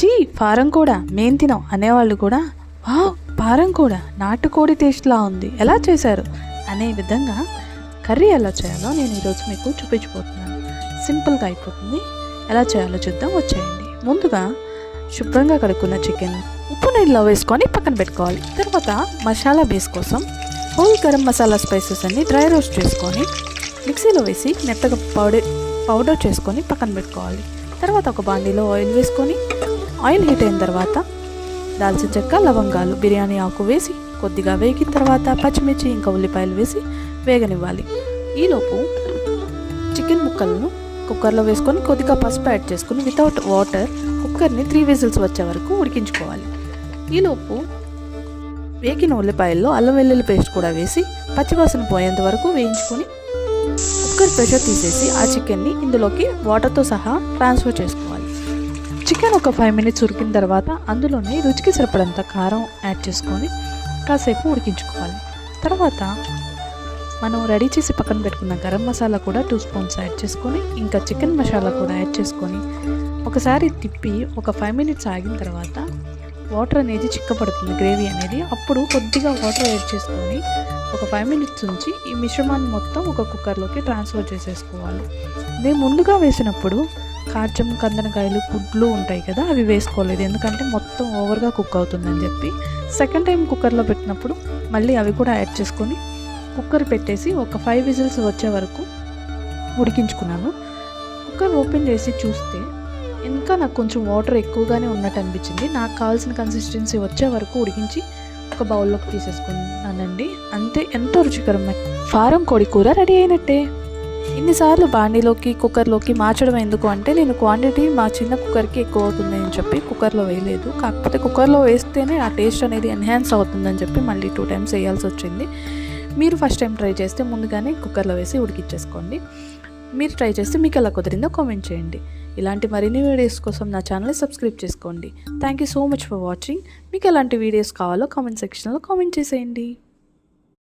చీ ఫారం కూడా మేం తినాం అనేవాళ్ళు కూడా వా ఫారం కూడా నాటుకోడి టేస్ట్లా ఉంది ఎలా చేశారు? అనే విధంగా కర్రీ ఎలా చేయాలో నేను ఈరోజు మీకు చూపించబోతున్నాను. సింపుల్గా అయిపోతుంది. ఎలా చేయాలో చూద్దాం వచ్చేయండి. ముందుగా శుభ్రంగా కడుక్కున్న చికెన్ ఉప్పు నీళ్ళలో వేసుకొని పక్కన పెట్టుకోవాలి. తర్వాత మసాలా బేస్ కోసం హోల్ గరం మసాలా స్పైసెస్ అన్ని డ్రై రోస్ట్ చేసుకొని మిక్సీలో వేసి మెత్తగా పౌడర్ పౌడర్ చేసుకొని పక్కన పెట్టుకోవాలి. తర్వాత ఒక బాండీలో ఆయిల్ వేసుకొని ఆయిల్ హీట్ అయిన తర్వాత దాల్చిన చెక్క లవంగాలు బిర్యానీ ఆకు వేసి కొద్దిగా వేగిన తర్వాత పచ్చిమిర్చి ఇంకా ఉల్లిపాయలు వేసి వేగనివ్వాలి. ఈలోపు చికెన్ ముక్కలను కుక్కర్లో వేసుకొని కొద్దిగా పసుపు యాడ్ చేసుకొని వితౌట్ వాటర్ కుక్కర్ని త్రీ విజిల్స్ వచ్చే వరకు ఉడికించుకోవాలి. ఈలోపు వేగిన ఉల్లిపాయల్లో అల్లం వెల్లుల్లి పేస్ట్ కూడా వేసి పచ్చివాసన పోయేంత వరకు వేయించుకొని కుక్కర్ ప్రెషర్ తీసేసి ఆ చికెన్ని ఇందులోకి వాటర్తో సహా ట్రాన్స్ఫర్ చేసుకోవాలి. చికెన్ ఒక ఫైవ్ మినిట్స్ ఉడికిన తర్వాత అందులోనే రుచికి సరిపడంత కారం యాడ్ చేసుకొని కాసేపు ఉడికించుకోవాలి. తర్వాత మనం రెడీ చేసి పక్కన పెట్టుకున్న గరం మసాలా కూడా టూ స్పూన్స్ యాడ్ చేసుకొని ఇంకా చికెన్ మసాలా కూడా యాడ్ చేసుకొని ఒకసారి తిప్పి ఒక ఫైవ్ మినిట్స్ ఆగిన తర్వాత వాటర్ అనేది చిక్కపడుతుంది గ్రేవీ అనేది. అప్పుడు కొద్దిగా వాటర్ యాడ్ చేసుకొని ఒక ఫైవ్ మినిట్స్ ఉంచి ఈ మిశ్రమాన్ని మొత్తం ఒక కుక్కర్లోకి ట్రాన్స్ఫర్ చేసేసుకోవాలి. నేను ముందుగా వేసినప్పుడు కాచం కందనకాయలు గుడ్లు ఉంటాయి కదా అవి వేసుకోలేదు. ఎందుకంటే మొత్తం ఓవర్గా కుక్ అవుతుందని చెప్పి. సెకండ్ టైం కుక్కర్లో పెట్టినప్పుడు మళ్ళీ అవి కూడా యాడ్ చేసుకొని కుక్కర్ పెట్టేసి ఒక ఫైవ్ విజిల్స్ వచ్చే వరకు ఉడికించుకున్నాను. కుక్కర్ ఓపెన్ చేసి చూస్తే ఇంకా నాకు కొంచెం వాటర్ ఎక్కువగానే ఉన్నట్టు అనిపించింది. నాకు కావాల్సిన కన్సిస్టెన్సీ వచ్చే వరకు ఉడికించి ఒక బౌల్లోకి తీసేసుకున్నానండి. అంతే ఎంతో రుచికరమైన. ఫారం కోడి కూర రెడీ అయినట్టే. ఇన్నిసార్లు బాండీలోకి కుక్కర్లోకి మార్చడం ఎందుకు అంటే నేను క్వాంటిటీ మా చిన్న కుక్కర్కి ఎక్కువ అవుతుంది అని చెప్పి కుక్కర్లో వేయలేదు. కాకపోతే కుక్కర్లో వేస్తేనే ఆ టేస్ట్ అనేది ఎన్హాన్స్ అవుతుందని చెప్పి మళ్ళీ టూ టైమ్స్ వేయాల్సి వచ్చింది. మీరు ఫస్ట్ టైం ట్రై చేస్తే ముందుగానే కుక్కర్లో వేసి ఉడికిచ్చేసుకోండి. మీరు ట్రై చేస్తే మీకు ఎలా కుదిరిందో కామెంట్ చేయండి. ఇలాంటి మరిన్ని వీడియోస్ కోసం నా ఛానల్ని సబ్స్క్రైబ్ చేసుకోండి. Thank you so much for watching మీకు ఎలాంటి వీడియోస్ కావాలో కామెంట్ సెక్షన్లో కామెంట్ చేసేయండి.